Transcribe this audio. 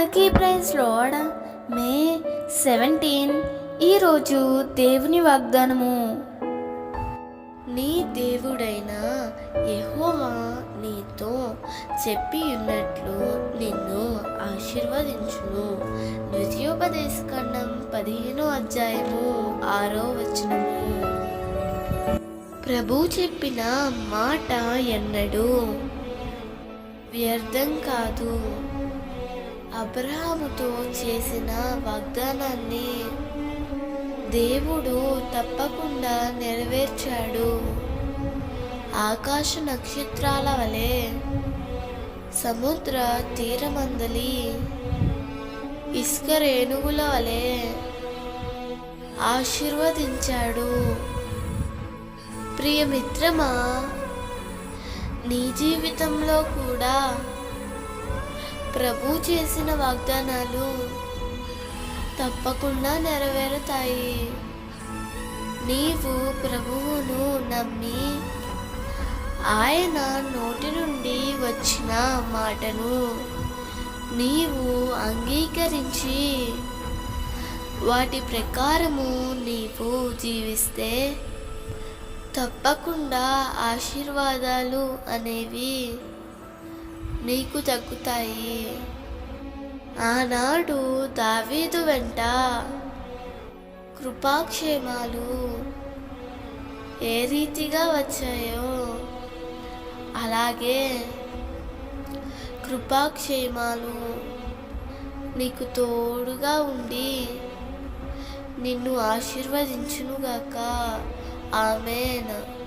అందరికీ praise lord May seventeen ఈరోజు దేవుని వాగ్దానము. నీ దేవుడైన యహోవా నీతో చెప్పి ఉన్నట్లు నిన్ను ఆశీర్వదించును. ద్వితీయోపదేశకాండం పదిహేనో అధ్యాయము ఆరో వచనము. ప్రభు చెప్పిన మాట ఎన్నడూ వ్యర్థం కాదు. అబ్రహాముతో చేసిన వాగ్దానాన్ని దేవుడు తప్పకుండా నెరవేర్చాడు. ఆకాశ నక్షత్రాల వలె సముద్ర తీరమందలి ఇసుక రేణువుల వలె ఆశీర్వదించాడు. ప్రియమిత్రమా నీ జీవితంలో కూడా ప్రభు చేసిన వాగ్దానాలు తప్పకుండా నెరవేరుతాయి. నీవు ప్రభువును నమ్మి ఆయన నోటి నుండి వచ్చిన మాటను నీవు అంగీకరించి వాటి ప్రకారము నీవు జీవిస్తే తప్పకుండా ఆశీర్వాదాలు అనేవి నీకు తగ్గుతాయి. ఆనాడు దావీదు వెంట కృపాక్షేమాలు ఏ రీతిగా వచ్చాయో అలాగే కృపాక్షేమాలు నీకు తోడుగా ఉండి నిన్ను ఆశీర్వదించునుగాక. ఆమెనా.